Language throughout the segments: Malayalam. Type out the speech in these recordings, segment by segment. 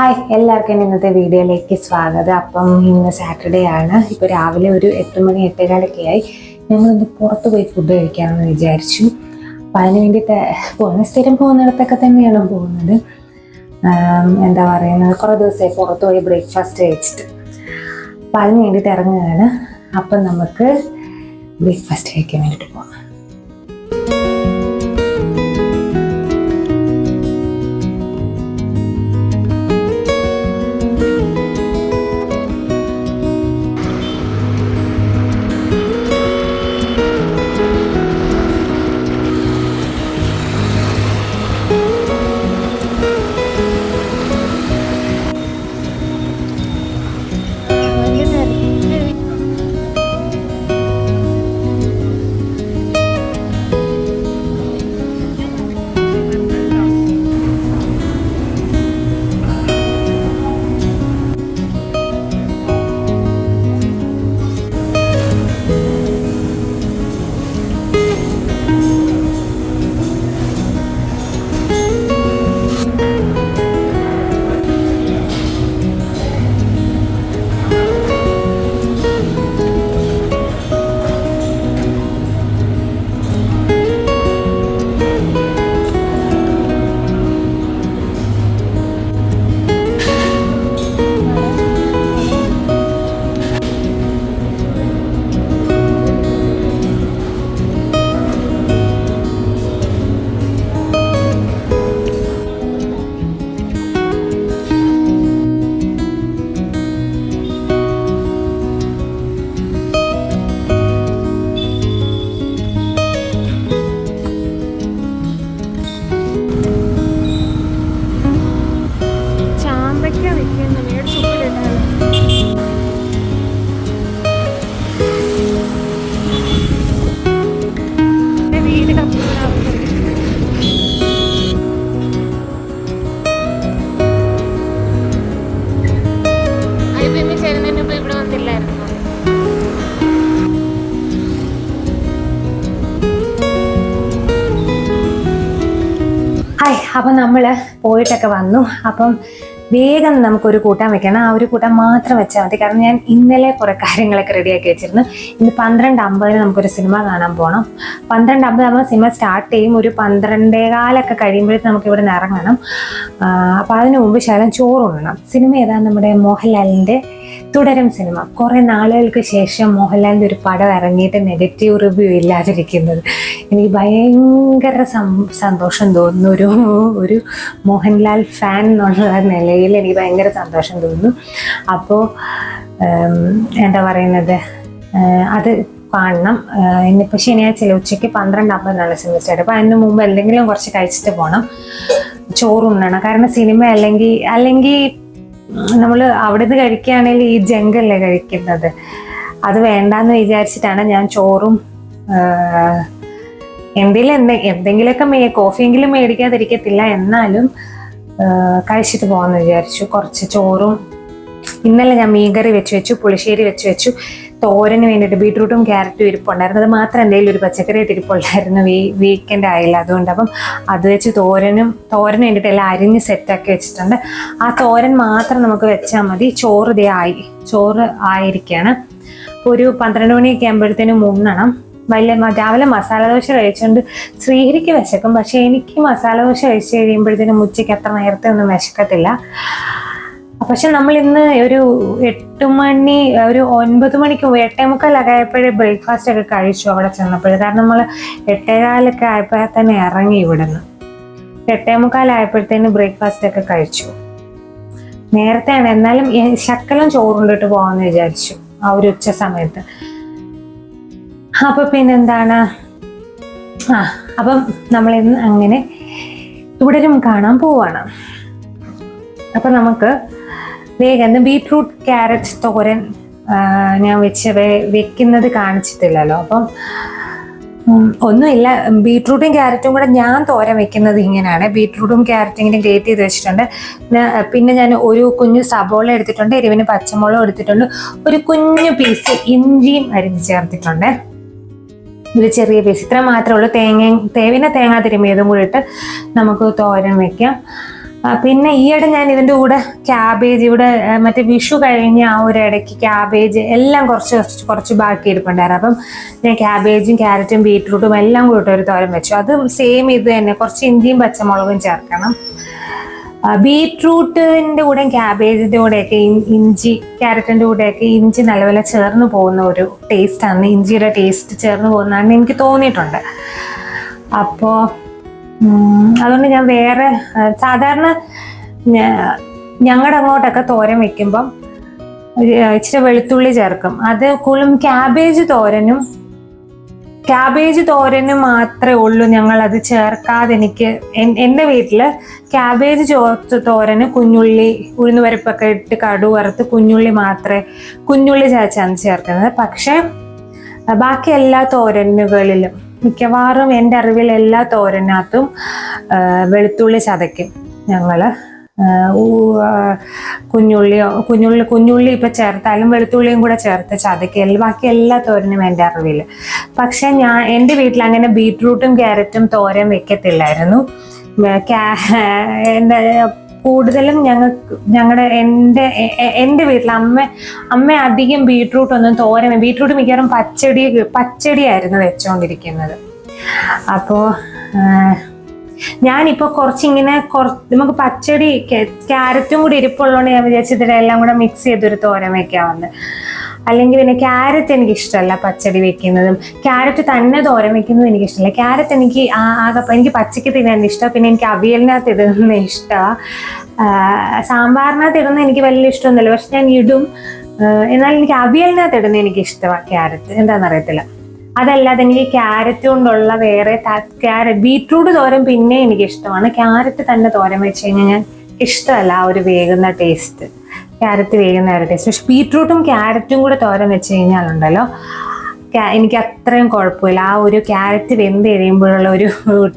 ഹായ് എല്ലാവർക്കും ഇന്നത്തെ വീഡിയോയിലേക്ക് സ്വാഗതം. അപ്പം ഇന്ന് സാറ്റർഡേ ആണ്. ഇപ്പോൾ രാവിലെ ഒരു എട്ട് മണി എട്ടേകാലൊക്കെ ആയി. ഞങ്ങളൊന്ന് പുറത്ത് പോയി ഫുഡ് കഴിക്കാമെന്ന് വിചാരിച്ചു. അപ്പം അതിന് വേണ്ടിയിട്ട് പോകുന്ന സ്ഥിരം പോകുന്നിടത്തൊക്കെ തന്നെയാണ് പോകുന്നത്. എന്താ പറയുന്നത്? കുറേ ദിവസമായി പുറത്ത് പോയി ബ്രേക്ക്ഫാസ്റ്റ് കഴിച്ചിട്ട്. അപ്പം അതിന് വേണ്ടിയിട്ട് ഇറങ്ങുകയാണ്. അപ്പം നമുക്ക് ബ്രേക്ക്ഫാസ്റ്റ് കഴിക്കാൻ വേണ്ടിയിട്ട് പോകാം അപ്പം നമ്മൾ പോയിട്ടൊക്കെ വന്നു. അപ്പം വേഗം നമുക്കൊരു കൂട്ടാൻ വെക്കണം. ആ ഒരു കൂട്ടം മാത്രം വെച്ചാൽ മതി. കാരണം ഞാൻ ഇന്നലെ കുറേ കാര്യങ്ങളൊക്കെ റെഡിയാക്കി വെച്ചിരുന്നു. ഇന്ന് പന്ത്രണ്ട് അമ്പതിന് നമുക്കൊരു സിനിമ കാണാൻ പോകണം പന്ത്രണ്ട് അമ്പത് നമ്മൾ സിനിമ സ്റ്റാർട്ട് ചെയ്യും. ഒരു പന്ത്രണ്ടേകാലൊക്കെ കഴിയുമ്പോഴേക്കും നമുക്ക് ഇവിടെ നിന്ന് ഇറങ്ങണം. അപ്പോൾ അതിനു മുമ്പ് ശകലം ചോറുണ്ണണം സിനിമ ഏതാണ് നമ്മുടെ മോഹൻലാലിന്റെ തുടരും സിനിമ. കുറേ നാളുകൾക്ക് ശേഷം മോഹൻലാലിന്റെ ഒരു പടം ഇറങ്ങിയിട്ട് നെഗറ്റീവ് റിവ്യൂ ഇല്ലാതിരിക്കുന്നത്. എനിക്ക് ഭയങ്കര സന്തോഷം തോന്നുന്നു. ഒരു ഒരു മോഹൻലാൽ ഫാൻ എന്നുള്ള നിലയിൽ എനിക്ക് ഭയങ്കര സന്തോഷം തോന്നുന്നു. അപ്പോൾ എന്താ പറയുന്നത്? അത് കാണണം. ഇന്നിപ്പോൾ ശനിയാഴ്ച ഉച്ചയ്ക്ക് പന്ത്രണ്ട് അമ്പതിനാണ് സിനിമ സ്റ്റാർട്ട്. അപ്പോൾ അതിന് മുമ്പ് എന്തെങ്കിലും കുറച്ച് കഴിച്ചിട്ട് പോകണം. ചോറുണ്ണണം. കാരണം സിനിമ അല്ലെങ്കിൽ അല്ലെങ്കിൽ നമ്മൾ അവിടുന്ന് കഴിക്കുകയാണെങ്കിൽ ഈ ജങ്കല്ലേ കഴിക്കുന്നത്. അത് വേണ്ടാന്ന് വിചാരിച്ചിട്ടാണ് ഞാൻ ചോറും എന്തെങ്കിലും എന്തെ എന്തെങ്കിലുമൊക്കെ മേ കോഫിയെങ്കിലും മേടിക്കാതിരിക്കത്തില്ല. എന്നാലും കഴിച്ചിട്ട് പോകാമെന്ന് വിചാരിച്ചു. കുറച്ച് ചോറും ഇന്നലെ ഞാൻ മീൻകറി വെച്ച് വെച്ചു പുളിശ്ശേരി വെച്ച് വെച്ചു. തോരന് വേണ്ടിയിട്ട് ബീട്രൂട്ടും ക്യാരറ്റും ഇരിപ്പുണ്ടായിരുന്നു. അത് മാത്രം എന്തെങ്കിലും ഒരു പച്ചക്കറി ആയിട്ട് ഇരിപ്പുണ്ടായിരുന്നു വീ വീക്കെൻഡ് ആയില്ല അതുകൊണ്ട് അപ്പം അത് വെച്ച് തോരനും തോരന് വേണ്ടിയിട്ട് എല്ലാം അരിഞ്ഞ് സെറ്റാക്കി വെച്ചിട്ടുണ്ട്. ആ തോരൻ മാത്രം നമുക്ക് വെച്ചാൽ മതി. ചോറ് ഇതേ ആയി ചോറ് ആയിരിക്കുകയാണ് അപ്പോൾ ഒരു പന്ത്രണ്ട് മണിയൊക്കെ ആകുമ്പോഴത്തേനും ഉണ്ണണം. വലിയ രാവിലെ മസാല ദോശ കഴിച്ചുകൊണ്ട് ശ്രീഹരിക്ക് വിശക്കും. പക്ഷേ എനിക്ക് മസാല ദോശ കഴിച്ച് കഴിയുമ്പോഴത്തേനും ഉച്ചയ്ക്ക് അത്ര നേരത്തെ ഒന്നും വിശക്കത്തില്ല. പക്ഷെ നമ്മൾ ഇന്ന് ഒരു എട്ട് മണി ഒരു ഒൻപത് മണിക്ക് പോയി എട്ടേ മുക്കാലൊക്കെ ആയപ്പോഴേ ബ്രേക്ക്ഫാസ്റ്റ് ഒക്കെ കഴിച്ചു അവിടെ ചെന്നപ്പോൾ കാരണം നമ്മൾ എട്ടേകാലൊക്കെ ആയപ്പോഴേ തന്നെ ഇറങ്ങി ഇവിടുന്ന്. എട്ടേ മുക്കാലായപ്പോഴത്തേന് ബ്രേക്ക്ഫാസ്റ്റ് ഒക്കെ കഴിച്ചു. നേരത്തെയാണ് എന്നാലും ശക്കലം ചോറുണ്ടിട്ട് പോകാമെന്ന് വിചാരിച്ചു ആ ഒരു ഉച്ച സമയത്ത്. അപ്പൊ പിന്നെന്താണ്? ആ അപ്പം നമ്മൾ ഇന്ന് അങ്ങനെ തുടരും കാണാൻ പോവാണ്. അപ്പൊ നമുക്ക് വേഗം ബീട്രൂട്ട് ക്യാരറ്റ് തോരൻ ഞാൻ വെച്ച് വെക്കുന്നത് കാണിച്ചിട്ടില്ലല്ലോ. അപ്പം ഒന്നുമില്ല. ബീട്രൂട്ടും ക്യാരറ്റും കൂടെ ഞാൻ തോരൻ വെക്കുന്നത് ഇങ്ങനെയാണ്. ബീട്രൂട്ടും ക്യാരറ്റും ഇങ്ങനെ ഗ്രേറ്റ് ചെയ്ത് വെച്ചിട്ടുണ്ട്. പിന്നെ- ഞാൻ ഒരു കുഞ്ഞു സബോള എടുത്തിട്ടുണ്ട് എരിവിന് പച്ചമുളകും എടുത്തിട്ടുണ്ട്. ഒരു കുഞ്ഞു പീസ് ഇഞ്ചിയും അരിഞ്ഞ് ചേർത്തിട്ടുണ്ട്. ഒരു ചെറിയ പീസ് ഇത്ര മാത്രമേ ഉള്ളൂ. തേങ്ങ തേവിനെ തേങ്ങ തിരുമ്മിയതും കൂടി ഇട്ട് നമുക്ക് തോരൻ വെക്കാം. പിന്നെ ഈയിടെ ഞാൻ ഇതിന്റെ കൂടെ ക്യാബേജ് ഇവിടെ മറ്റേ വിഷു കഴിഞ്ഞ ആ ഒരു ഇടയ്ക്ക് ക്യാബേജ് എല്ലാം കുറച്ച് കുറച്ച് കുറച്ച് ബാക്കി ഇരിപ്പുണ്ടായിരുന്നു അപ്പം ഞാൻ ക്യാബേജും ക്യാരറ്റും ബീട്രൂട്ടും എല്ലാം കൂടി ഒരു തോരൻ വെച്ചു. അത് സെയിം ഇത് തന്നെ. കുറച്ച് ഇഞ്ചിയും പച്ചമുളകും ചേർക്കണം. ബീറ്റ്റൂട്ടിന്റെ കൂടെ ക്യാബേജിന്റെ കൂടെയൊക്കെ ഇഞ്ചി ക്യാരറ്റിന്റെ കൂടെയൊക്കെ ഇഞ്ചി നല്ലപോലെ ചേർന്ന് പോകുന്ന ഒരു ടേസ്റ്റാണ് ഇഞ്ചിയുടെ ടേസ്റ്റ് ചേർന്ന് പോകുന്നതാണ് എനിക്ക് തോന്നിയിട്ടുണ്ട്. അപ്പോൾ അതുകൊണ്ട് ഞാൻ വേറെ സാധാരണ ഞങ്ങളുടെ അങ്ങോട്ടൊക്കെ തോരൻ വെക്കുമ്പം ഇച്ചിരി വെളുത്തുള്ളി ചേർക്കും. അത് കൂടുതലും ക്യാബേജ് തോരനും ക്യാബേജ് തോരന് മാത്രമേ ഉള്ളൂ ഞങ്ങൾ അത് ചേർക്കാതെ എനിക്ക് എൻ- എന്റെ വീട്ടിൽ ക്യാബേജ് ചോർത്ത് തോരന് കുഞ്ഞുള്ളി ഉഴുന്നുപരിപ്പൊക്കെ ഇട്ട് കടു വറുത്ത് കുഞ്ഞുള്ളി മാത്രമേ കുഞ്ഞുള്ളി ചതച്ചാണ് ചേർക്കുന്നത്. പക്ഷേ ബാക്കി എല്ലാ തോരനുകളിലും മിക്കവാറും എന്റെ അറിവിൽ എല്ലാ തോരനകത്തും വെളുത്തുള്ളി ചതയ്ക്കും ഞങ്ങൾ കുഞ്ഞുള്ളിയോ കുഞ്ഞുള്ളി കുഞ്ഞുള്ളി ഇപ്പം ചേർത്താലും വെളുത്തുള്ളിയും കൂടെ ചേർത്ത് ചതയ്ക്കും. ബാക്കി എല്ലാ തോരനും എന്റെ അറിവിൽ. പക്ഷേ ഞാൻ എന്റെ വീട്ടിൽ അങ്ങനെ ബീറ്റ്റൂട്ടും ക്യാരറ്റും തോരൻ വെക്കത്തില്ലായിരുന്നു. എന്റെ കൂടുതലും ഞങ്ങൾക്ക് ഞങ്ങളുടെ എന്റെ എന്റെ വീട്ടിൽ അമ്മ അമ്മ അധികം ബീട്രൂട്ട് ഒന്നും തോരൻ ബീട്രൂട്ട് മിക്കവാറും പച്ചടി പച്ചടിയായിരുന്നു വെച്ചുകൊണ്ടിരിക്കുന്നത് അപ്പോൾ ഞാനിപ്പോൾ കുറച്ചിങ്ങനെ കുറച്ച് നമുക്ക് പച്ചടി ക്യാ- ക്യാരറ്റും കൂടി ഇരിപ്പുള്ളതുകൊണ്ട് ഞാൻ വിചാരിച്ചു ഇതിലെല്ലാം കൂടെ മിക്സ് ചെയ്തൊരു തോരൻ വെക്കാമെന്ന്. അല്ലെങ്കിൽ പിന്നെ ക്യാരറ്റ് എനിക്ക് ഇഷ്ടമല്ല പച്ചടി വെക്കുന്നതും. ക്യാരറ്റ് തന്നെ തോരൻ വെക്കുന്നതും എനിക്ക് ഇഷ്ടമല്ല ക്യാരറ്റ് എനിക്ക് ആകെ എനിക്ക് പച്ചയ്ക്ക് തിന്നാൻ ഇഷ്ടമാണ് പിന്നെ എനിക്ക് അവിയലിനകത്ത് ഇടുന്ന ഇഷ്ടമാണ് സാമ്പാറിനകത്ത് ഇടുന്ന എനിക്ക് വലിയ ഇഷ്ടമൊന്നുമില്ല. പക്ഷെ ഞാൻ ഇടും. എന്നാൽ എനിക്ക് അവിയലിനകത്ത് ഇടുന്ന എനിക്ക് ഇഷ്ടമാണ് ക്യാരറ്റ്. എന്താണെന്നറിയത്തില്ല അതല്ലാതെ എനിക്ക് ക്യാരറ്റ് കൊണ്ടുള്ള വേറെ ക്യാരറ്റ് ബീട്രൂട്ട് തോരൻ പിന്നെ എനിക്ക് ഇഷ്ടമാണ് ക്യാരറ്റ് തന്നെ തോരൻ വെച്ച് കഴിഞ്ഞാൽ ഞാൻ ഇഷ്ടമല്ല ആ ഒരു വേകുന്ന ടേസ്റ്റ് ക്യാരറ്റ് വേകുന്ന ഒരു ടേസ്റ്റ് പക്ഷെ ബീട്രൂട്ടും ക്യാരറ്റും കൂടെ തോരൻ വെച്ച് കഴിഞ്ഞാലുണ്ടല്ലോ എനിക്ക് അത്രയും കുഴപ്പമില്ല. ആ ഒരു ക്യാരറ്റ് വെന്ത് കഴിയുമ്പോഴുള്ള ഒരു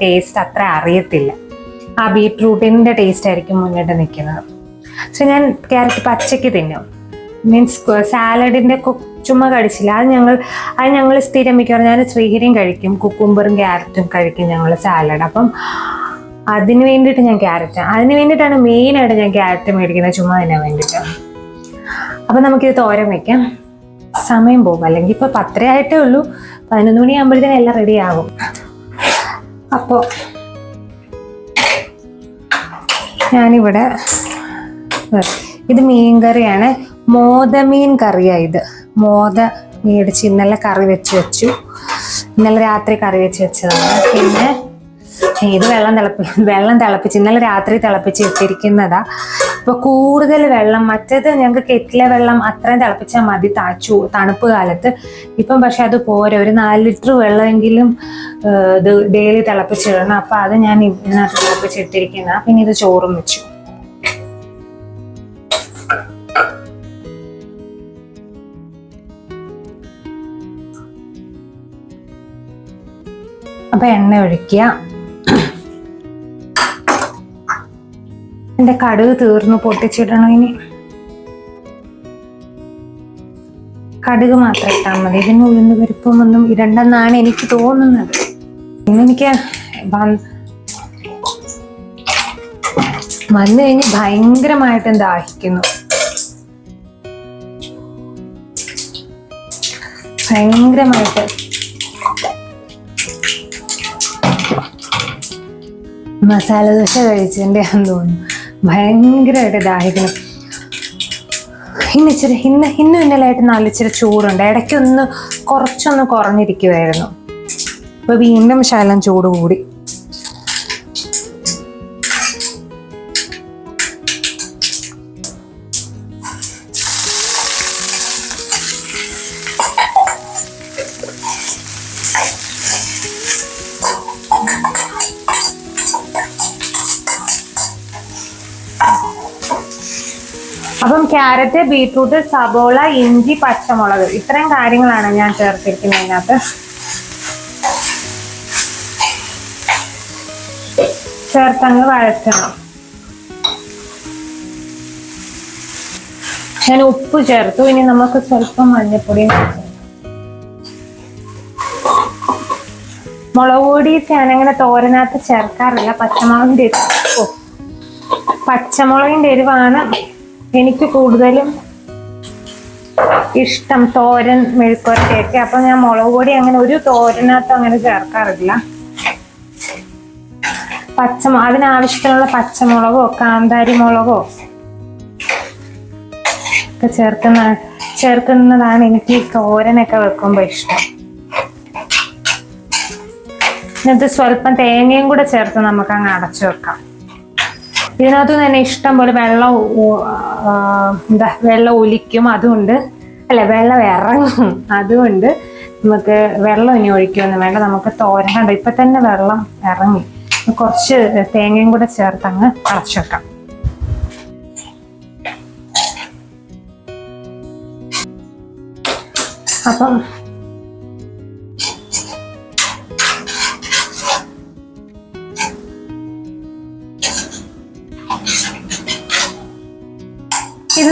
ടേസ്റ്റ് അത്ര അറിയത്തില്ല. ആ ബീട്രൂട്ടിന്റെ ടേസ്റ്റ് ആയിരിക്കും മുന്നിട്ട് നിൽക്കുന്നത്. പക്ഷെ ഞാൻ ക്യാരറ്റ് പച്ചയ്ക്ക് തിന്നും. മീൻസ് സാലഡിന്റെ ചുമ്മാ കഴിച്ചില്ല അത് ഞങ്ങൾ അത് ഞങ്ങൾ സ്ഥിരം മിക്കവാറും ഞാൻ ശ്രീഹരിയും കഴിക്കും. കുക്കുംബറും ക്യാരറ്റും കഴിക്കും ഞങ്ങൾ സാലഡ്. അപ്പം അതിന് വേണ്ടിയിട്ട് ഞാൻ ക്യാരറ്റ് അതിന് വേണ്ടിയിട്ടാണ് മെയിനായിട്ട് ഞാൻ ക്യാരറ്റ് മേടിക്കുന്നത് ചുമ്മാ തന്നെ വേണ്ടിയിട്ട്. അപ്പം നമുക്കിത് തോരൻ വെക്കാം. സമയം പോകും. അല്ലെങ്കിൽ ഇപ്പോൾ ആയിട്ടേ ഉള്ളൂ. പതിനൊന്ന് മണിയാകുമ്പോഴത്തേനും എല്ലാം റെഡി ആകും അപ്പോൾ ഞാനിവിടെ ഇത് മീൻ കറിയാണ്. മോദമീൻ കറിയാണ് ഇത്. മോദ മേടിച്ച് ഇന്നലെ കറി വെച്ച് വെച്ചു. ഇന്നലെ രാത്രി കറി വെച്ച് വെച്ചതാണ്. പിന്നെ ഇത് വെള്ളം തിളപ്പി വെള്ളം തിളപ്പിച്ച് ഇന്നലെ രാത്രി തിളപ്പിച്ച് ഇട്ടിരിക്കുന്നതാ. അപ്പോൾ കൂടുതൽ വെള്ളം മറ്റേത് ഞങ്ങൾക്ക് കെറ്റിലെ വെള്ളം അത്രയും തിളപ്പിച്ചാൽ മതി താച്ചു തണുപ്പ് കാലത്ത്. ഇപ്പം പക്ഷെ അത് പോരെ ഒരു നാല് ലിറ്റർ വെള്ളമെങ്കിലും ഇത് ഡെയിലി തിളപ്പിച്ചിടണം അപ്പൊ അത് ഞാൻ ഇതിനകത്ത് തിളപ്പിച്ചിട്ടിരിക്കുന്ന പിന്നെ ഇത് ചോറും വെച്ചു. അപ്പൊ എണ്ണ ഒഴിക്കുക. എന്റെ കടുക് തീർന്നു പൊട്ടിച്ചിടണം ഇനി? കടുക് മാത്രം ഇട്ടാൽ മതി. ഇതിന് ഉഴുന്ന് പരിപ്പും ഒന്നും ഇടണ്ടെന്നാണ് എനിക്ക് തോന്നുന്നത്. ഇന്നെനിക്ക് വന്ന് കഴിഞ്ഞ് ഭയങ്കരമായിട്ടും ദാഹിക്കുന്നു. ഭയങ്കരമായിട്ട്. മസാല ദോശ കഴിച്ചതിന്റെ തോന്നുന്നു ഭയങ്കരമായിട്ട് ദാഹിക്കണം ഇന്ന് ഇച്ചിരി ഇന്ന് ഇന്നും ഇന്നലെയായിട്ട് നല്ല ഇച്ചിരി ചൂടുണ്ട്. ഇടയ്ക്കൊന്ന് കുറച്ചൊന്ന് കുറഞ്ഞിരിക്കുമായിരുന്നു ഇപ്പൊ വീണ്ടും ശകലം ചൂട് കൂടി അപ്പം ക്യാരറ്റ് ബീട്രൂട്ട് സബോള ഇഞ്ചി പച്ചമുളക്. ഇത്രയും കാര്യങ്ങളാണ് ഞാൻ ചേർത്തിരിക്കുന്നത് അതിനകത്ത് ചേർത്തങ്ങ് വഴറ്റണം. ഞാൻ ഉപ്പ് ചേർത്തു. ഇനി നമുക്ക് സ്വല്പം മഞ്ഞപ്പൊടി. മുളക് പൊടി ഞാനങ്ങനെ തോരനകത്ത് ചേർക്കാറില്ല. പച്ചമുളകിന്റെ പച്ചമുളകിന്റെ എരിവാണ് എനിക്ക് കൂടുതലും ഇഷ്ടം തോരൻ മെഴുക്കുവരട്ടിയൊക്കെ. അപ്പൊ ഞാൻ മുളക് പൊടി അങ്ങനെ ഒരു തോരനകത്തും അങ്ങനെ ചേർക്കാറില്ല. പച്ച അതിനാവശ്യത്തിനുള്ള പച്ചമുളകോ കാന്താരി മുളകോ ഒക്കെ ചേർക്കുന്ന ചേർക്കുന്നതാണ് എനിക്ക് ഈ തോരനൊക്കെ വെക്കുമ്പോൾ ഇഷ്ടം. എന്നിട്ട് സ്വല്പം തേങ്ങയും കൂടെ ചേർത്ത് നമുക്ക് അങ്ങ് അടച്ചു വെക്കാം. ഇതിനകത്ത് തന്നെ ഇഷ്ടം പോലെ വെള്ളം എന്താ വെള്ളം ഒലിക്കും അതുകൊണ്ട് അല്ല വെള്ളം ഇറങ്ങും അതുകൊണ്ട് നമുക്ക് വെള്ളം ഇനി ഒഴിക്കുമെന്ന് വേണ്ട. നമുക്ക് തോരൻ കണ്ടോ? ഇപ്പൊ തന്നെ വെള്ളം ഇറങ്ങി. കുറച്ച് തേങ്ങയും കൂടെ ചേർത്ത് അങ്ങ് അടച്ചു വെക്കാം. അപ്പം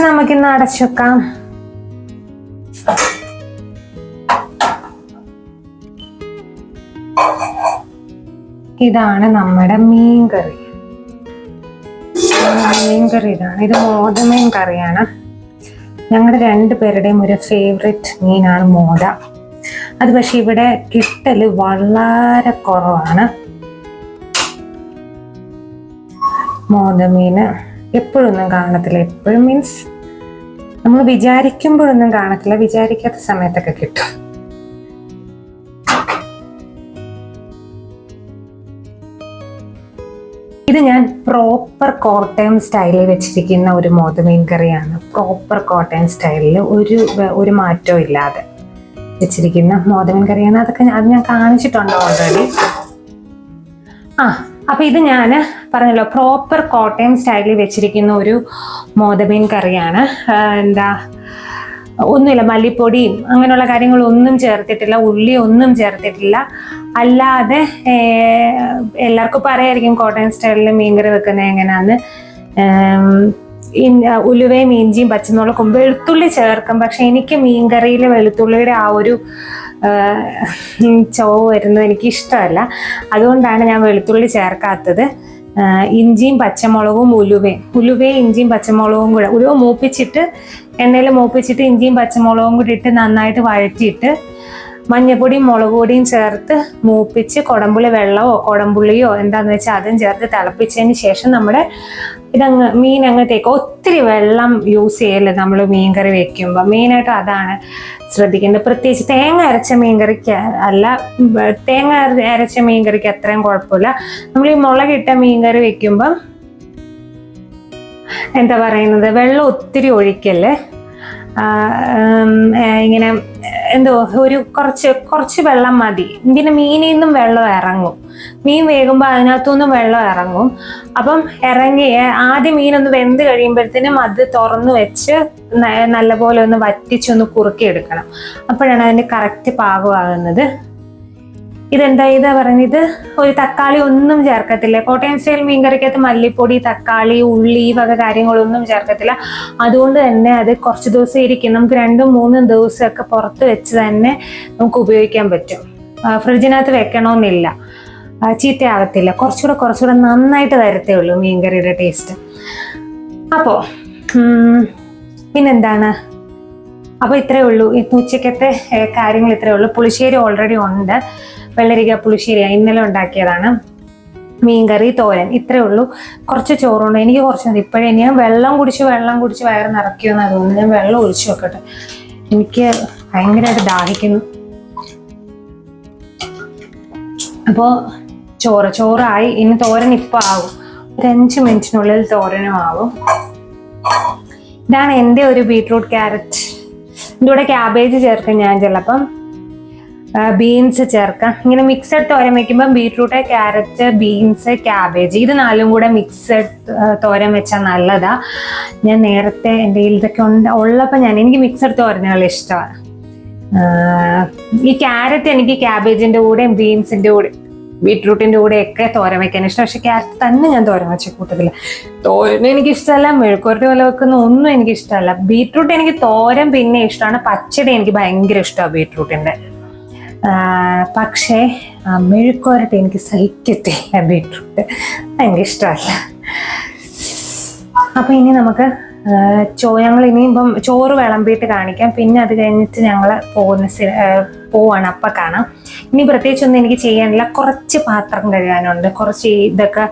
നമുക്കിന്ന് അടച്ചു വെക്കാം ഇതാണ് നമ്മുടെ മീൻ കറി മീൻ കറി ഇതാണ്. ഇത് മോദമീൻ കറിയാണ്. ഞങ്ങളുടെ രണ്ടുപേരുടെയും ഒരു ഫേവറേറ്റ് മീനാണ് മോദ അത് പക്ഷെ ഇവിടെ കിട്ടൽ വളരെ കുറവാണ്. മോദമീന് എപ്പോഴൊന്നും കാണത്തില്ല. എപ്പോഴും മീൻസ് നമ്മൾ വിചാരിക്കുമ്പോഴൊന്നും കാണത്തില്ല. വിചാരിക്കാത്ത സമയത്തൊക്കെ കിട്ടും. ഇത് ഞാൻ പ്രോപ്പർ കോട്ടയം സ്റ്റൈലിൽ വെച്ചിരിക്കുന്ന ഒരു മോതുമീൻ കറിയാണ്. പ്രോപ്പർ കോട്ടയം സ്റ്റൈലിൽ ഒരു ഒരു മാറ്റവും ഇല്ലാതെ വെച്ചിരിക്കുന്ന മോതുമീൻ കറിയാണ്. അതൊക്കെ അത് ഞാൻ കാണിച്ചിട്ടുണ്ട് ഓൾറെഡി ആ അപ്പൊ ഇത് ഞാൻ പറഞ്ഞല്ലോ പ്രോപ്പർ കോട്ടയം സ്റ്റൈലിൽ വെച്ചിരിക്കുന്ന ഒരു മോദമീൻ കറിയാണ്. എന്താ ഒന്നുമില്ല മല്ലിപ്പൊടിയും അങ്ങനെയുള്ള കാര്യങ്ങളൊന്നും ചേർത്തിട്ടില്ല ഉള്ളി ഒന്നും ചേർത്തിട്ടില്ല. അല്ലാതെ എല്ലാവർക്കും പറയായിരിക്കും കോട്ടയം സ്റ്റൈലിൽ മീൻകറി വെക്കുന്നത് എങ്ങനെയാന്ന്. ഉലുവയും ഇഞ്ചിയും പച്ചമുളകും വെളുത്തുള്ളി ചേർക്കും. പക്ഷെ എനിക്ക് മീൻകറിയിൽ വെളുത്തുള്ളിയുടെ ആ ഒരു ചുവ വരുന്നത് എനിക്ക് ഇഷ്ടമല്ല അതുകൊണ്ടാണ് ഞാൻ വെളുത്തുള്ളി ചേർക്കാത്തത്. ഇഞ്ചിയും പച്ചമുളകും ഉലുവയും. ഉലുവയും ഇഞ്ചിയും പച്ചമുളകും കൂടെ. ഉലുവ മൂപ്പിച്ചിട്ട് എണ്ണയിൽ മൂപ്പിച്ചിട്ട് ഇഞ്ചിയും പച്ചമുളകും കൂടി ഇട്ട് നന്നായിട്ട് വഴറ്റിയിട്ട് മഞ്ഞപ്പൊടിയും മുളക് പൊടിയും ചേർത്ത് മൂപ്പിച്ച് കുടമ്പുളി വെള്ളമോ കുടമ്പുള്ളിയോ എന്താന്ന് വെച്ചാൽ അതും ചേർത്ത് തിളപ്പിച്ചതിന് ശേഷം നമ്മുടെ ഇതങ്ങ് മീൻ അങ്ങ് ഒത്തിരി വെള്ളം യൂസ് ചെയ്യല്ലേ നമ്മൾ മീൻ കറി വെക്കുമ്പോൾ മെയിനായിട്ട് അതാണ് ശ്രദ്ധിക്കേണ്ടത്. പ്രത്യേകിച്ച് തേങ്ങ അരച്ച മീൻ കറിക്ക് അല്ല തേങ്ങ അര- അരച്ച മീൻ കറിക്ക് അത്രയും കുഴപ്പമില്ല. നമ്മൾ ഈ മുളകിട്ട മീൻ കറി വെക്കുമ്പം എന്താ പറയുന്നത്? വെള്ളം ഒത്തിരി ഒഴിക്കല്ലേ? ഇങ്ങനെ എന്തോ ഒരു കുറച്ച് കുറച്ച് വെള്ളം മതി. പിന്നെ മീനിൽ നിന്നും വെള്ളം ഇറങ്ങും. മീൻ വേകുമ്പോൾ അതിനകത്തുനിന്നും വെള്ളം ഇറങ്ങും. അപ്പം ഇറങ്ങിയ ആദ്യം മീനൊന്ന് വെന്ത് കഴിയുമ്പോഴത്തേനും അത് തുറന്നു വെച്ച് നല്ലപോലെ ഒന്ന് വറ്റിച്ചൊന്ന് കുറുക്കിയെടുക്കണം. അപ്പോഴാണ് അതിന്റെ കറക്റ്റ് പാകമാകുന്നത്. ഇതെന്താ ഇതാ പറയുന്നത്? ഒരു തക്കാളി ഒന്നും ചേർക്കത്തില്ല. കോട്ടയം സ്റ്റൈൽ മീൻകറിക്കകത്ത് മല്ലിപ്പൊടി തക്കാളി ഉള്ളി വക കാര്യങ്ങളൊന്നും ചേർക്കത്തില്ല. അതുകൊണ്ട് തന്നെ അത് കുറച്ച് ദിവസം ഇരിക്കും. നമുക്ക് രണ്ടും മൂന്നും ദിവസമൊക്കെ പുറത്ത് വെച്ച് തന്നെ നമുക്ക് ഉപയോഗിക്കാൻ പറ്റും. ഫ്രിഡ്ജിനകത്ത് വെക്കണമെന്നില്ല. ചീത്തയാകത്തില്ല. കുറച്ചുകൂടെ കുറച്ചുകൂടെ നന്നായിട്ട് തരത്തേ ഉള്ളൂ മീൻകറിയുടെ ടേസ്റ്റ്. അപ്പോൾ പിന്നെന്താണ്? അപ്പോൾ ഇത്രയേ ഉള്ളൂ. ഇന്ന് ഉച്ചക്കത്തെ കാര്യങ്ങൾ ഇത്രയേ ഉള്ളൂ. പുളിശ്ശേരി ഓൾറെഡി ഉണ്ട്. വെള്ളരിക്ക പുളിശ്ശേരി ഇന്നലെ ഉണ്ടാക്കിയതാണ്. മീൻകറി തോരൻ ഇത്രയേ ഉള്ളൂ. കുറച്ച് ചോറുണ്ട്. എനിക്ക് കുറച്ച് മതി. ഇപ്പോഴേ ഞാൻ വെള്ളം കുടിച്ച് വെള്ളം കുടിച്ച് വയറ് നിറയ്ക്കുമെന്ന് തോന്നുന്നു ഞാൻ വെള്ളം ഒഴിച്ചു വെക്കട്ടെ. എനിക്ക് ഭയങ്കരമായിട്ട് ദാഹിക്കുന്നു. അപ്പോൾ ചോറ് ചോറായി. ഇനി തോരൻ ഇപ്പോൾ ആവും. ഒരു അഞ്ച് മിനിറ്റിനുള്ളിൽ തോരനും ആവും. ഇതാണ് എന്റെ ഒരു ബീട്രൂട്ട് ക്യാരറ്റ്. ഇതിന്റെ കൂടെ ക്യാബേജ് ചേർക്കും ഞാൻ ചിലപ്പം ബീൻസ് ചേർക്കാം. ഇങ്ങനെ മിക്സഡ് തോരൻ വെക്കുമ്പോൾ ബീട്രൂട്ട് ക്യാരറ്റ് ബീൻസ് ക്യാബേജ് ഇത് നാലും കൂടെ മിക്സഡ് തോരൻ വെച്ചാൽ നല്ലതാ. ഞാൻ നേരത്തെ എന്റെ ഇതൊക്കെ ഉണ്ട് ഉള്ളപ്പോൾ ഞാൻ എനിക്ക് മിക്സഡ് തോരനുകൾ ഇഷ്ടമാണ്. ഈ ക്യാരറ്റ് എനിക്ക് ക്യാബേജിന്റെ കൂടെയും ബീൻസിന്റെ കൂടെ ബീട്രൂട്ടിന്റെ കൂടെയൊക്കെ തോരൻ വെക്കാൻ ഇഷ്ടം. പക്ഷെ ക്യാരറ്റ് തന്നെ ഞാൻ തോരൻ വെച്ച കൂട്ടത്തില്ല തോരൻ എനിക്ക് ഇഷ്ടമല്ല പോലെ വെക്കുന്ന ഒന്നും എനിക്ക് ഇഷ്ടമല്ല ബീട്രൂട്ട് എനിക്ക് തോരൻ പിന്നെ ഇഷ്ടമാണ്. പച്ചടി എനിക്ക് ഭയങ്കര ഇഷ്ടമാണ് ബീട്രൂട്ടിന്റെ പക്ഷേ ആ, മെഴുക്കോരട്ട് എനിക്ക് സഹിക്കത്തില്ല ബീട്രൂട്ട് ഭയങ്കര ഇഷ്ടമല്ല. അപ്പം ഇനി നമുക്ക് ചോ ഞങ്ങൾ ഇനിയിപ്പം ചോറ് വിളമ്പിയിട്ട് കാണിക്കാം. പിന്നെ അത് കഴിഞ്ഞിട്ട് ഞങ്ങൾ പോകുന്ന പോവാണ്. അപ്പം കാണാം. ഇനി പ്രത്യേകിച്ചൊന്നും എനിക്ക് ചെയ്യാനില്ല. കുറച്ച് പാത്രം കഴുകാനുണ്ട്. കുറച്ച് ഇതൊക്കെ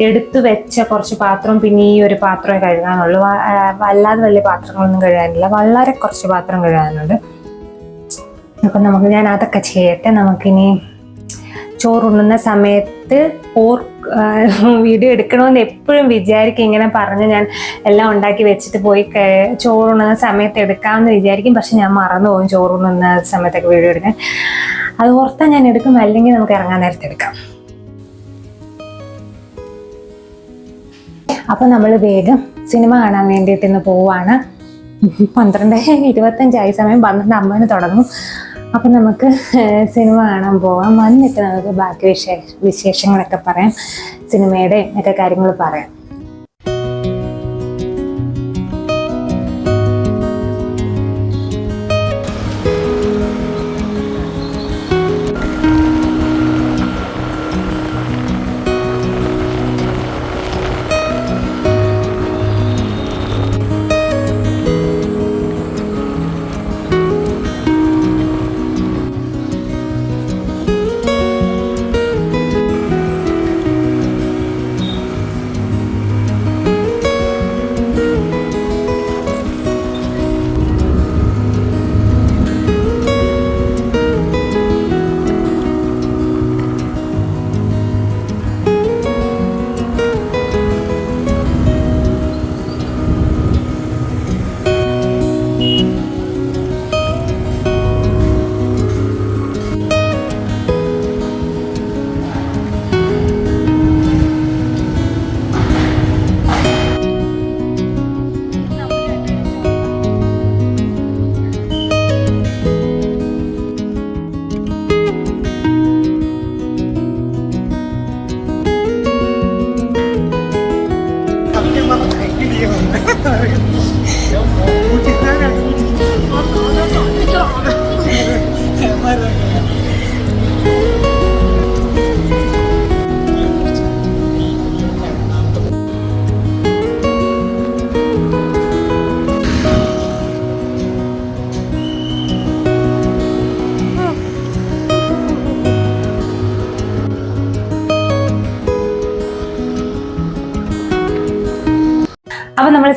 എടുത്തു വെച്ച കുറച്ച് പാത്രവും പിന്നെ ഈ ഒരു പാത്രമേ കഴുകാനുള്ളൂ. വല്ലാതെ വലിയ പാത്രങ്ങളൊന്നും കഴുകാനില്ല. വളരെ കുറച്ച് പാത്രം കഴുകാനുണ്ട്. അപ്പം നമുക്ക് ഞാൻ അതൊക്കെ ചെയ്യട്ടെ. നമുക്കിനി ചോറുണ്ണുന്ന സമയത്ത് ഓർ വീഡിയോ എടുക്കണമെന്ന് എപ്പോഴും വിചാരിക്കും. ഇങ്ങനെ പറഞ്ഞ് ഞാൻ എല്ലാം ഉണ്ടാക്കി വെച്ചിട്ട് പോയി ചോറുണ്ണുന്ന സമയത്ത് എടുക്കാമെന്ന് വിചാരിക്കും. പക്ഷെ ഞാൻ മറന്നു പോകും ചോറുണ്ണുന്ന സമയത്തൊക്കെ വീഡിയോ എടുക്കാൻ. അത് ഓർത്താൽ ഞാൻ എടുക്കും. അല്ലെങ്കിൽ നമുക്ക് ഇറങ്ങാൻ നേരത്തെ എടുക്കാം. അപ്പൊ നമ്മൾ വേഗം സിനിമ കാണാൻ വേണ്ടിയിട്ട് ഇന്ന് പോവാണ്. പന്ത്രണ്ട് ഇരുപത്തഞ്ചായി സമയം. പന്ത്രണ്ട് അമ്പതിന് തുടങ്ങും. അപ്പൊ നമുക്ക് സിനിമ കാണാൻ പോവാം. വന്നിട്ട് നമുക്ക് ബാക്കി വിശേഷ വിശേഷങ്ങളൊക്കെ പറയാം. സിനിമയുടെ ഒക്കെ കാര്യങ്ങൾ പറയാം.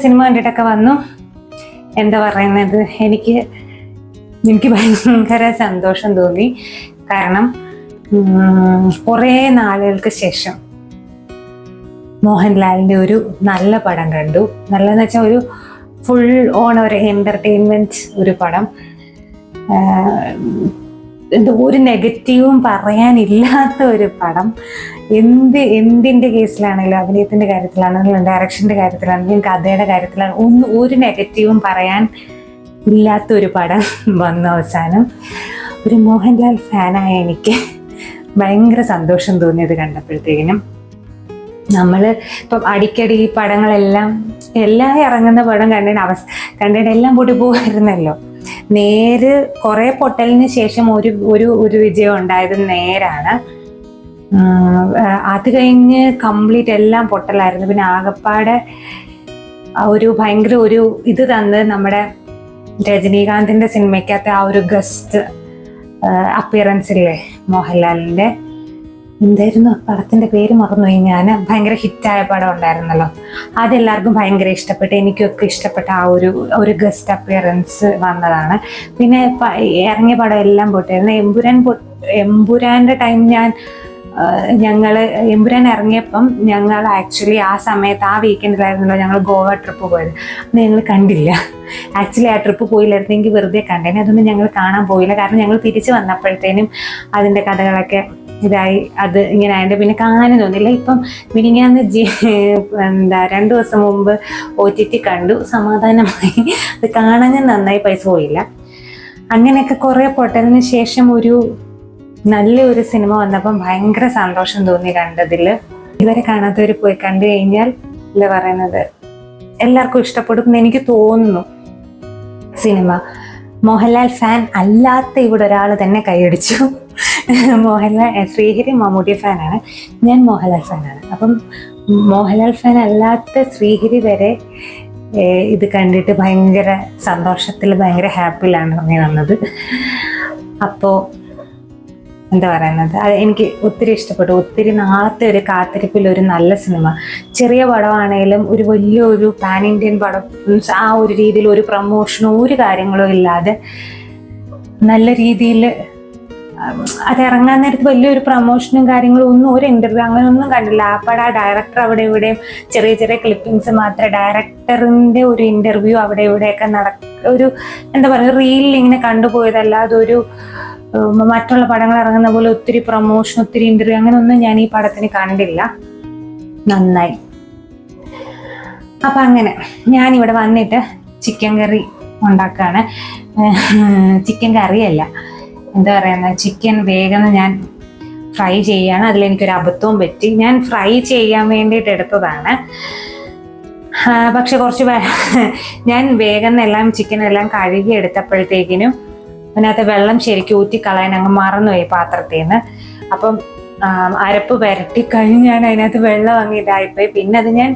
സിനിമ കണ്ടിട്ടൊക്കെ വന്നു. എന്താ പറയുന്നത്? എനിക്ക് എനിക്ക് ഭയങ്കര സന്തോഷം തോന്നി. കാരണം കുറേ നാളുകൾക്ക് ശേഷം മോഹൻലാലിന്റെ ഒരു നല്ല പടം കണ്ടു. നല്ലതെന്ന് വെച്ചാൽ ഒരു ഫുൾ ഓൺ ഒരു എന്റർടൈൻമെന്റ് ഒരു പടം. എന്തോ ഒരു നെഗറ്റീവും പറയാനില്ലാത്ത ഒരു പടം. എന്ത് എന്തിന്റെ കേസിലാണെങ്കിലും അഭിനയത്തിന്റെ കാര്യത്തിലാണെങ്കിലും ഡയറക്ഷന്റെ കാര്യത്തിലാണെങ്കിലും കഥയുടെ കാര്യത്തിലാണെങ്കിലും ഒന്നും ഒരു നെഗറ്റീവും പറയാൻ ഇല്ലാത്ത ഒരു പടം വന്ന അവസാനം. ഒരു മോഹൻലാൽ ഫാനായ എനിക്ക് ഭയങ്കര സന്തോഷം തോന്നിയത് കണ്ടപ്പോഴത്തേക്കിനും. നമ്മൾ ഇപ്പം അടിക്കടി ഈ പടങ്ങളെല്ലാം എല്ലാം ഇറങ്ങുന്ന പടം കണ്ടിട്ട് അവസ് കണ്ടിട്ട് എല്ലാം പൊട്ടി പോകുമായിരുന്നല്ലോ നേര് കുറെ പൊട്ടലിന് ശേഷം ഒരു ഒരു ഒരു വിജയം ഉണ്ടായത് നേരാണ്. അത് കഴിഞ്ഞ് കംപ്ലീറ്റ് എല്ലാം പൊട്ടലായിരുന്നു. പിന്നെ ആകപ്പാടെ ഒരു ഭയങ്കര ഒരു ഇത് തന്ന് നമ്മുടെ രജനീകാന്തിന്റെ സിനിമയ്ക്കകത്ത് ആ ഒരു ഗസ്റ്റ് അപ്പിയറൻസ് ഇല്ലേ എന്തായിരുന്നു? പടത്തിന്റെ പേര് മറന്നുപോയി. ഞാൻ ഭയങ്കര ഹിറ്റായ പടം ഉണ്ടായിരുന്നല്ലോ. അതെല്ലാവർക്കും ഭയങ്കര ഇഷ്ടപ്പെട്ടു. എനിക്കൊക്കെ ഇഷ്ടപ്പെട്ട ആ ഒരു ഒരു ഗസ്റ്റ് അപ്പിയറൻസ് വന്നതാണ്. പിന്നെ ഇറങ്ങിയ പടം എല്ലാം പൊട്ടായിരുന്നു എമ്പുരാൻ പൊ- ടൈം ഞാൻ ആ, ഞങ്ങൾ എമ്പുരാൻ ഇറങ്ങിയപ്പം ഞങ്ങൾ ആക്ച്വലി ആ സമയത്ത് ആ വീക്കെൻഡിലായിരുന്നല്ലോ ഞങ്ങൾ ഗോവ ട്രിപ്പ് പോയത്. അത് ഞങ്ങൾ കണ്ടില്ല. ആക്ച്വലി ആ ട്രിപ്പ് പോയില്ലായിരുന്നെങ്കിൽ വെറുതെ കണ്ടേനെ. അതൊന്നും ഞങ്ങൾ കാണാൻ പോയില്ല. കാരണം ഞങ്ങൾ തിരിച്ചു വന്നപ്പോഴത്തേനും അതിന്റെ കഥകളൊക്കെ ഇതായി. അത് ഇങ്ങനെ ആയതുകൊണ്ട് പിന്നെ കാണാനും തോന്നില്ല ഇപ്പം മിനിങ്ങാന്ന് ജി എന്താ രണ്ടു ദിവസം മുമ്പ് ഒ ടി ടി കണ്ടു. സമാധാനമായി. അത് കാണാൻ നന്നായി. പൈസ പോയില്ല. അങ്ങനെയൊക്കെ കുറേ പൊട്ടതിന് ശേഷം ഒരു നല്ലൊരു സിനിമ വന്നപ്പം ഭയങ്കര സന്തോഷം തോന്നി കണ്ടതിൽ ഇതുവരെ കാണാത്തവർ പോയി കണ്ടു കഴിഞ്ഞാൽ എന്താ പറയുന്നത്? എല്ലാവർക്കും ഇഷ്ടപ്പെടും എന്ന് എനിക്ക് തോന്നുന്നു. സിനിമ. മോഹൻലാൽ ഫാൻ അല്ലാത്ത ഇവിടെ ഒരാൾ തന്നെ കൈയടിച്ചു. മോഹൻലാൽ ശ്രീഹരി മമ്മൂട്ടി ഫാനാണ്. ഞാൻ മോഹൻലാൽ ഫാനാണ്. അപ്പം മോഹൻലാൽ ഫാൻ അല്ലാത്ത ശ്രീഹരി വരെ ഇത് കണ്ടിട്ട് ഭയങ്കര സന്തോഷത്തിൽ ഭയങ്കര ഹാപ്പിയിലാണ് ഇറങ്ങി വന്നത്. അപ്പോൾ എന്താ പറയുന്നത്? അത് എനിക്ക് ഒത്തിരി ഇഷ്ടപ്പെട്ടു. ഒത്തിരി നാളത്തെ ഒരു കാത്തിരിപ്പിൽ ഒരു നല്ല സിനിമ. ചെറിയ പടമാണെങ്കിലും ഒരു വലിയൊരു പാൻ ഇന്ത്യൻ പടം ആ ഒരു രീതിയിൽ ഒരു പ്രമോഷനോ ഒരു കാര്യങ്ങളോ ഇല്ലാതെ നല്ല രീതിയിൽ അത് ഇറങ്ങാൻ നേരത്ത് വലിയൊരു പ്രമോഷനും കാര്യങ്ങളും ഒന്നും ഒരു ഇന്റർവ്യൂ അങ്ങനെ ഒന്നും കണ്ടില്ല. ആ പട ഡയറക്ടർ അവിടെ ഇവിടെയും ചെറിയ ചെറിയ ക്ലിപ്പിങ്സ് മാത്രമേ ഡയറക്ടറിന്റെ ഒരു ഇന്റർവ്യൂ അവിടെ ഇവിടെയൊക്കെ നട ഒരു എന്താ പറയുക റീലിൽ ഇങ്ങനെ കണ്ടുപോയതല്ലാതെ ഒരു ഉം, മറ്റുള്ള പടങ്ങൾ ഇറങ്ങുന്ന പോലെ ഒത്തിരി പ്രൊമോഷൻ ഒത്തിരി ഇന്റർവ്യൂ അങ്ങനെ ഒന്നും ഞാൻ ഈ പടത്തിന് കണ്ടില്ല. നന്നായി. അപ്പൊ അങ്ങനെ ഞാൻ ഇവിടെ വന്നിട്ട് ചിക്കൻ കറി ഉണ്ടാക്കാണ്. ചിക്കൻ കറിയല്ല. എന്താ പറയുന്നത് ചിക്കൻ വേഗം ഞാൻ ഫ്രൈ ചെയ്യാണ്. അതിലെനിക്കൊരു അബദ്ധവും പറ്റി. ഞാൻ ഫ്രൈ ചെയ്യാൻ വേണ്ടിയിട്ട് എടുത്തതാണ്. പക്ഷെ കുറച്ച് ഞാൻ വേഗം എല്ലാം ചിക്കൻ എല്ലാം കഴുകി എടുത്തപ്പോഴത്തേക്കിനും അതിനകത്ത് വെള്ളം ശരിക്കും ഊറ്റിക്കളയാൻ അങ്ങ് മറന്നുപോയി പാത്രത്തിൽ നിന്ന് അപ്പം അരപ്പ് പുരട്ടി കഴിഞ്ഞ് ഞാൻ അതിനകത്ത് വെള്ളം അങ്ങ് ഇതായിപ്പോയി. പിന്നെ അത് ഞാൻ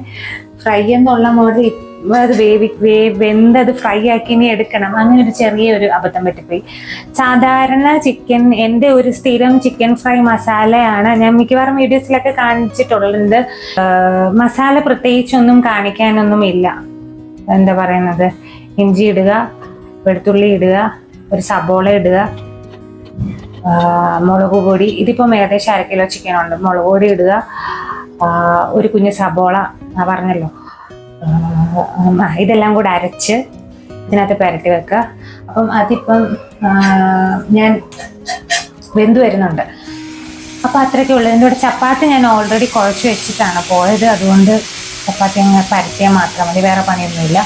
ഫ്രൈ എന്നുള്ള മോഡൽ അത് വേവി വേ വെന്തത് ഫ്രൈ ആക്കി ഇനി എടുക്കണം. അങ്ങനെ ഒരു ചെറിയൊരു അബദ്ധം പറ്റിപ്പോയി. സാധാരണ ചിക്കൻ എന്റെ ഒരു സ്ഥിരം ചിക്കൻ ഫ്രൈ മസാലയാണ് ഞാൻ മിക്കവാറും വീഡിയോസിലൊക്കെ കാണിച്ചിട്ടുള്ളത്. മസാല പ്രത്യേകിച്ചൊന്നും കാണിക്കാനൊന്നും ഇല്ല. എന്താ പറയുന്നത്? ഇഞ്ചി ഇടുക വെളുത്തുള്ളി ഇടുക ഒരു സബോള ഇടുക. മുളക് പൊടി. ഇതിപ്പം ഏകദേശം അര കിലോ ചിക്കൻ ഉണ്ട്. മുളക് പൊടി ഇടുക. ഒരു കുഞ്ഞ് സബോള ആ പറഞ്ഞല്ലോ. ഇതെല്ലാം കൂടെ അരച്ച് ഇതിനകത്ത് പുരട്ടി വെക്കുക. അപ്പം അതിപ്പം ഞാൻ വെന്ത് വരുന്നുണ്ട്. അപ്പം അത്രയ്ക്കേ ഉള്ളൂ. ഇതിന്റെ കൂടെ ചപ്പാത്തി ഞാൻ ഓൾറെഡി കുഴച്ച് വെച്ചിട്ടാണ് പോയത്. അതുകൊണ്ട് ചപ്പാത്തി അങ്ങനെ പരത്തിയാൽ മാത്രം മതി. വേറെ പണിയൊന്നുമില്ല.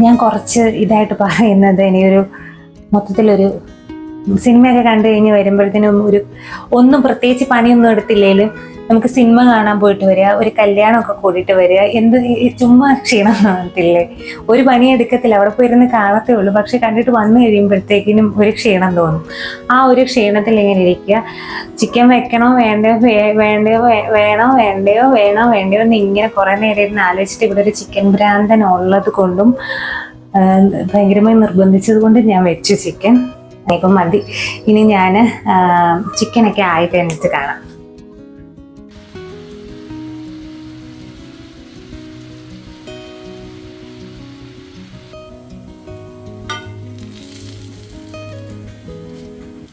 ഞാൻ കുറച്ച് ഇതായിട്ട് പറയുന്നത് ഇനിയൊരു മൊത്തത്തിലൊരു സിനിമയൊക്കെ കണ്ടു കഴിഞ്ഞ് വരുമ്പോഴത്തേനും ഒരു ഒന്നും പ്രത്യേകിച്ച് പണിയൊന്നും എടുത്തില്ലെങ്കിലും നമുക്ക് സിനിമ കാണാൻ പോയിട്ട് വരിക ഒരു കല്യാണമൊക്കെ കൂടിയിട്ട് വരിക എന്ത് ചുമ്മാ ക്ഷീണം തോന്നത്തില്ലേ ഒരു പണി എടുക്കത്തില്ല അവിടെ പോയിരുന്ന് കാണത്തേ ഉള്ളൂ. പക്ഷെ കണ്ടിട്ട് വന്നു കഴിയുമ്പോഴത്തേക്കിനും ഒരു ക്ഷീണം തോന്നും. ആ ഒരു ക്ഷീണത്തിൽ ഇങ്ങനെ ഇരിക്കുക. ചിക്കൻ വെക്കണോ വേണ്ടയോ വേണ്ടയോ വേണോ വേണ്ടയോ വേണോ വേണ്ടയോ എന്ന് ഇങ്ങനെ കുറേ നേരം ഇരുന്ന് ആലോചിച്ചിട്ട് ഇവിടെ ഒരു ചിക്കൻ ഭ്രാന്തൻ ഉള്ളത് കൊണ്ടും ഭയങ്കരമായി നിർബന്ധിച്ചത് കൊണ്ട് ഞാൻ വെച്ചു ചിക്കൻ ഇപ്പം മതി. ഇനി ഞാൻ ചിക്കനൊക്കെ ആയിട്ട് കഴിഞ്ഞിട്ട് കാണാം.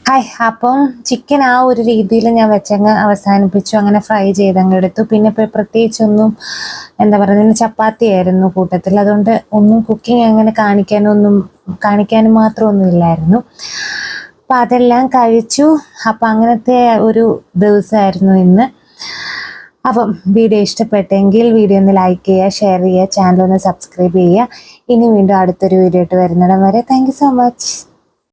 ഹായ് അപ്പം ചിക്കൻ ആ ഒരു രീതിയിൽ ഞാൻ വെച്ചങ്ങ് അവസാനിപ്പിച്ചു. അങ്ങനെ ഫ്രൈ ചെയ്തങ്ങ് എടുത്തു. പിന്നെ പ്രത്യേകിച്ചൊന്നും എന്താ പറയുക ചപ്പാത്തി ആയിരുന്നു കൂട്ടത്തിൽ അതുകൊണ്ട് ഒന്നും കുക്കിംഗ് അങ്ങനെ കാണിക്കാനൊന്നും കാണിക്കാനും മാത്രമൊന്നും ഇല്ലായിരുന്നു. അപ്പം അതെല്ലാം കഴിച്ചു. അപ്പം അങ്ങനത്തെ ഒരു ദിവസമായിരുന്നു ഇന്ന്. അപ്പം വീഡിയോ ഇഷ്ടപ്പെട്ടെങ്കിൽ വീഡിയോ ഒന്ന് ലൈക്ക് ചെയ്യുക ഷെയർ ചെയ്യുക ചാനൽ ഒന്ന് സബ്സ്ക്രൈബ് ചെയ്യുക. ഇനി വീണ്ടും അടുത്തൊരു വീഡിയോ ആയിട്ട് വരുന്നിടം വരെ. Thank so much